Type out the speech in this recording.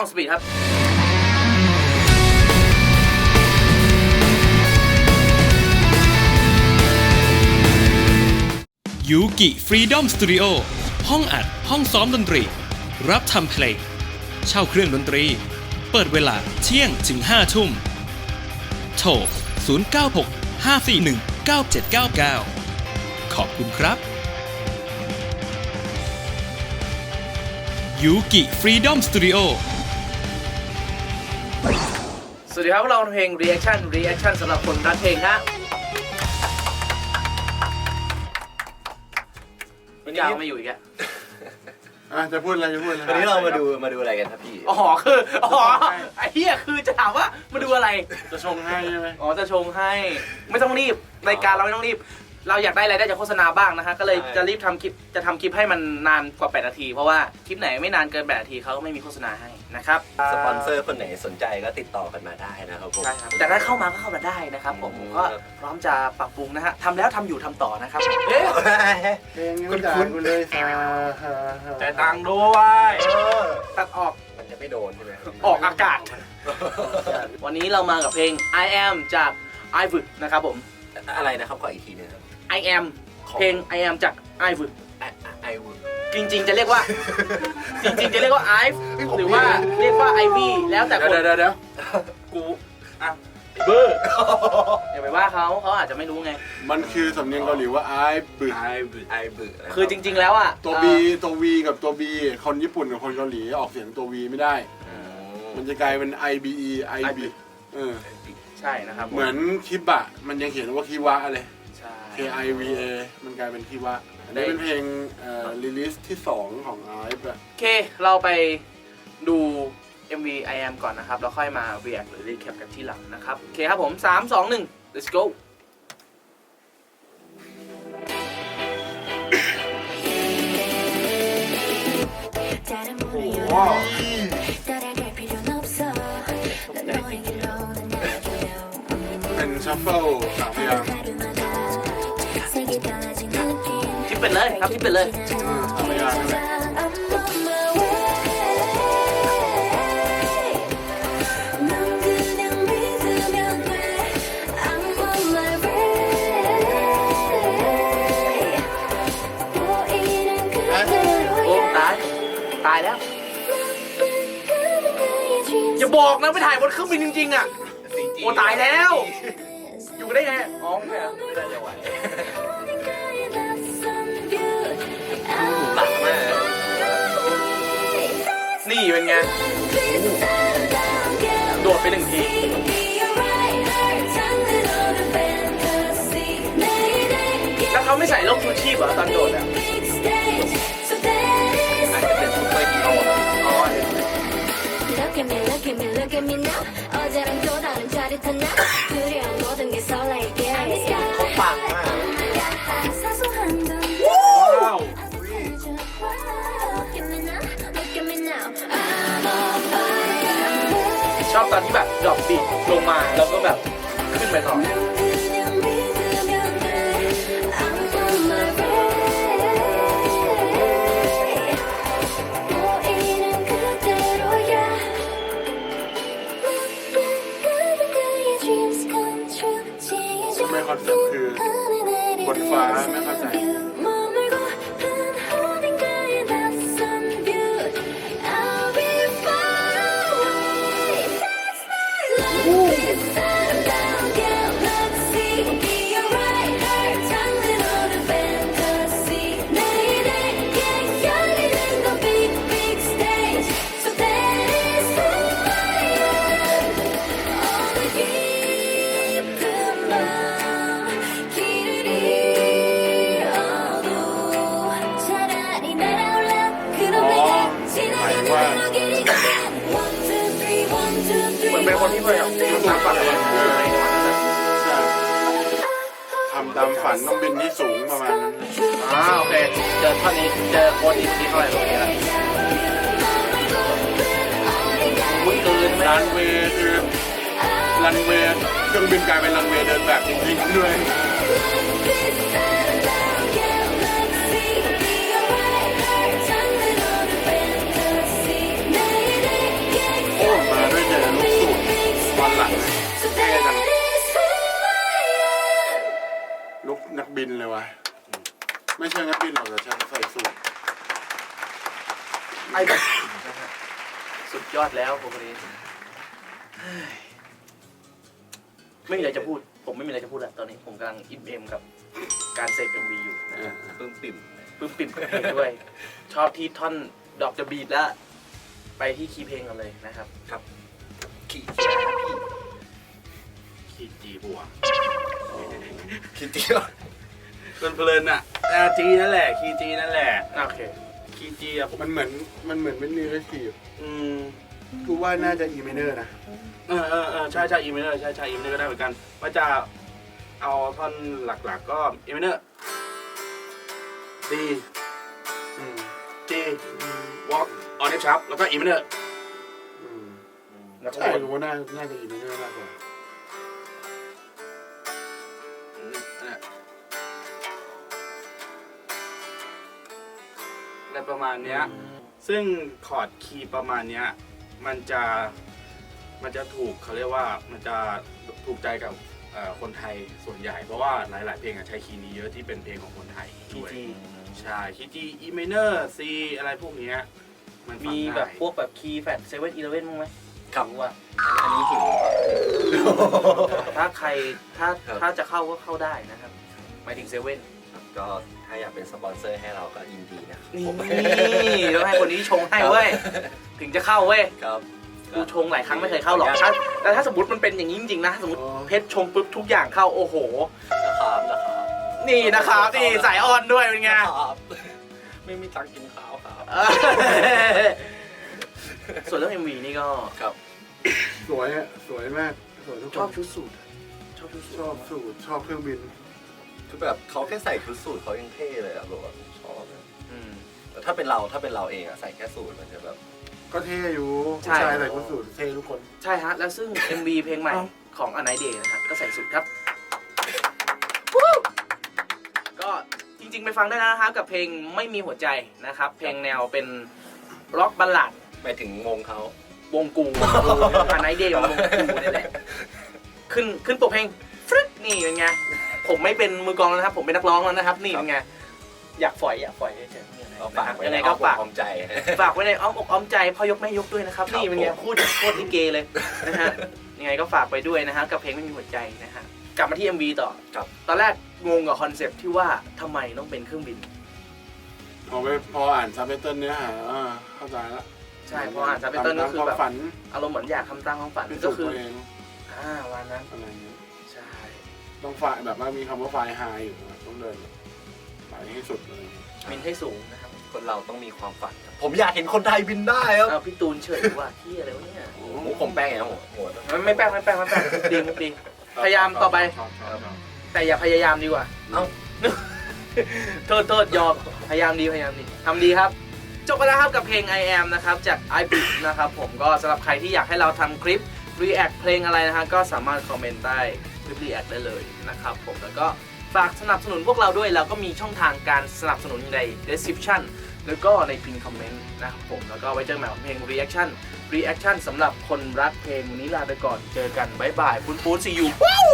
องสปีดครับยูกิฟรีดอมสตูดิโอห้องอัดห้องซ้อมดนตรี รับทำเพลงเช่าเครื่องดนตรี เปิดเวลาเที่ยงถึง 5 ทุ่ม โทร 096 541 9799 ขอบคุณครับยูกิฟรีดอมสตูดิโอ สวัสดีครับพวกเราเพลง reaction reaction สำหรับคนรักเพลงฮะมันยาวไม่อยู่อีกอะอะจะพูดอะไรจะพูดอะไรวันนี้เรามาดูมาดูอะไรกันครับพี่ อ๋อคืออ๋อไอ้เหี้ยคือจะถามว่ามาดูอะไร จะชงให้ใช่ไหมอ๋อจะชงให้ ไม่ต้องรีบรายการเราไม่ต้องรีบ เราอยากได้รายได้จากโฆษณาบ้างนะฮะก็เลยใช่ จะรีบทำคลิปจะทำคลิปให้มันนานกว่า 8 นาที เพราะว่าคลิปไหนไม่นานเกิน 8 นาทีเขาก็ไม่มีโฆษณาให้นะครับสปอนเซอร์คนไหนสนใจก็ติดต่อกันมาได้นะครับผม ใช่ครับแต่ถ้าเข้ามาก็เข้ามาได้นะครับผมผมก็พร้อมจะปรับปรุงนะฮะทำแล้วทำอยู่ทำต่อนะครับผมเอ๊ะเพลงนี้ไม่ด่ากูเลยสาฮาฮาแต่ตังค์ด้วยเออตัดออกมันจะไม่โดนใช่ไหมออกอากาศ วันนี้เรามากับเพลง I am จาก i v นะครับผม อะไรนะครับขออีกทีหนึงครับ I am เพลง I am จาก i v ไอไอวุ้จริงๆจะเรียกว่า จริงๆจะเรียกว่า i v หรือว่าเรียกว่า Ivy แล้วแต่คนเดี๋ยวเดี๋ยวเดี๋ยวกูอะเบอร์อย่าไปว่าเขาเขาอาจจะไม่รู้ไง มันคือสำเนียงเกาหลีว่าไอ้บึกไอบึไอบึนะคือจริง ๆ แล้วอะตัวเอ่อบีตัววีกับตัวบีคนญี่ปุ่นกับคนเกาหลีออกเสียงตัววีไม่ได้อืมมันจะกลายเป็น I B E I B เออ ใช่นะครับเหมือนคิบะมันยังเขียนว่าคิวะเลย ใช่ K I V A มันกลายเป็นคิวะอันนี้เป็นเพลงเอ่อรีลิสที่ 2 ของไอซ์อะโอเค เราไปดู MV I am ก่อนนะครับ แล้วค่อยมา react หรือ recap กันที่หลังนะครับ โอเคครับผม 3 2 1 let's go โอ้โห ชัฟเฟิลสามพยางคิปไปเลยครับทิปไปเลยอ่สามพยางค์นั่นโอ้ตายตายแล้ว อย่าบอกนะไปถ่ายบนเครื่องบินจริงๆอะ โอ้ตายแล้ว อยู่ได้ไงอ๋อไม่ได้ไม่ได้จะไหวตักมานี่เป็นไง โดดไปหนึ่งทีถ้าเขาไม่ใส่ร่มชูชีพเหรอตอนโดดอะ ตอนที่แบบดรอปบีลงมาแล้วก็แบบขึ้นไปต่อ ตามฝันต้องบินที่สูงประมาณนั้นอ่าโอเค เจอท่อนนี้เจอโค้ดอีกที่เท่าไหร่ตรงนี้ละมุ้ยเกินรันเวย์คือรันเวย์เครื่องบินกลายเป็นรันเวย์เดินแบบจริงๆด้วย อดแล้วผมคนนี้เฮ้ยไม่มีอะไรจะพูด ผมไม่มีอะไรจะพูดแล้วตอนนี้ผมกำลังอินเอมกับการเซฟเอ็มวีอยู่นะฮะปลื้มปิ่มปลื้มปิ่มกับเพลงด้วย ชอบที่ท่อนดอกจะบีดแล้ว ไปที่คีย์เพลงกันเลยนะครับ ขี่ขีดจีบัวคิดเดียวเพลินๆอะแต่จีนั่นแหละคีย์จีนั่นแหละโอเคคีย์จีอะผมมันเหมือนมันเหมือนเป็นนิวเอทีฟอืม กูว่าน่าจะอีเมเนอร์นะ เออเออเออใช่ใช่อีเมเนอร์ใช่ใช่อีเมเนอร์ก็ได้เหมือนกันว่าจะเอาท่อนหลักๆ ก็อีเมเนอร์ดีอืมจีวอล์กออนเนชับแล้วก็อีเมเนอร์อืมแล้วก็ใช่กูว่าน่าน่าจะอีเมเนอร์มากกว่าอะไรประมาณเนี้ย ซึ่งคอร์ดคีย์ประมาณเนี้ย มันจะมันจะถูกเขาเรียกว่ามันจะถูกใจกับเอ่อคนไทยส่วนใหญ่ เพราะว่าหลาย ๆ เพลงอะใช้คีย์นี้เยอะที่เป็นเพลงของคนไทยคีด้วยจีใช่คีย์จีอีเมเนอร์ซีอะไรพวกเนี้ยมันฟังมีง่ายแบบพวกแบบคีย์แฟดเซเว่นอีเลเว่นมั้งไหมครับว่า อันนี้หิวถ้าใครถ้าครับ ถ้าจะเข้าก็เข้าได้นะครับหมายถึงเซเว่นก็ ถ้าอยากเป็นสปอนเซอร์ให้เราก็ยินดีนะครับนี่ผมต้องให้คนนี้ชงให้เว้ย ถึงจะเข้าเว้ย ครับ กูชงหลายครั้งไม่เคยเข้าหรอกถ้าแต่ถ้าสมมติมันเป็นอย่างนี้จริงๆนะ สมมติอ๋อเพชรชงปุ๊บทุกอย่างเข้าโอ้โห นะครับนะครับนี่นะครับนี่สายออนด้วยเป็นไงครับไม่มีตังค์กินข้าวครับเออส่วนเรื่อง MV นี่ก็ครับ สวยอะสวยมากสวยทุกชคอบนชุดสูทชอบชุดสูทชอบสูตรชอบเครื่องบิน คือแบบเขาแค่ใส่ชุดสูทเขายังเท่เลยอะแบบว่าชอบนะอืม แต่ถ้าเป็นเราถ้าเป็นเราเองอะใส่แค่สูทมันจะแบบ ก็เท่อยู่ใช่ ผู้ชายใส่ก็สูตรเท่ทุกคน ใช่ฮะ แล้วซึ่ง MV เพลงใหม่ของอันไนเดย์นะฮะก็ใส่สุดครับวู้ก็จริงๆ ไปฟังได้แล้วนะครับกับเพลงไม่มีหัวใจนะครับ เพลงแนวเป็นร็อกบัลลัด ไปถึงวงเขา วงกูอันไนเดย์วงกูนี่แหละ ขึ้นขึ้นปกเพลงฟรึ๊ดนี่เป็นไง ผมไม่เป็นมือกลองแล้วนะครับ ผมเป็นนักร้องแล้วนะครับ นี่เป็นไง อยากฝอยอยากฝอยเฉยๆก็ฝากไว้ยังในไงอ้ก็อมอกฝากอ้อมใจ ฝากไว้ในอ้อมอกอ้อมใจพ่อยกแม่ยกด้วยนะครับครับนี่เป็นไงผม พูดโคตรลิเกเลยนะฮะยังไงก็ฝากไปด้วยนะฮะกับเพลงไม่มีหัวใจนะฮะกลับมาที่ MV ต่อครับ ตอนแรกงงกับคอนเซปต์ที่ว่าทำไมต้องเป็นเครื่องบิน พอไปพออ่านซับไตเติลเนื้อหาอ่าเข้าใจละใช่เพราะอ่านซับไตเติลก็คือตามแบบฝันอารมณ์เหมือนอยากทำตามความฝันพิก็สูจน์คือตัวเองอ่าวันนั้นอะไรอย่างเงี้ยใช่ ต้องไฟล์แบบว่ามีคำว่าไฟล์ไฮอยู่นะต้องเดินไปให้สุดเลยบินให้สูงนะครับคนเราต้องมีความฝันครับผมอยากเห็นคนไทยบินได้ครับ เอาพี่ตูนเฉยว่าที่อะไรวะเนี่ยโอ้โอ้ผมแป้งไงหัวหัวไม่ไม่แป้งไม่แป้งไม่แป้งดีมุกดี พยายามต่อไปชบชอบชอบแต่อย่าพยายามดีกว่า เอ้า โทษโทษยอมพยายามดีพยายามดีทำดีครับ จบไปแล้วครับกับเพลง I am นะครับ จาก i b i t นะครับผมก็สำหรับใครที่อยากให้เราทำคลิป react เพลงอะไรนะฮะก็สามารถคอมเมนต์ใต้ค ลิป react ได้เลยนะครับผมแล้วก็ฝากสนับสนุนพวกเราด้วยเราก็มีช่องทางการสนับสนุนใน description แล้วก็ในพินคอมเมนต์นะครับผมแล้วก็ไว้เจอกันใหม่ของเพลง reaction reaction สำหรับคนรักเพลงวันนี้ลาไปก่อนเจอกันบ๊ายบายปุ้นปุ้น see you ว้าว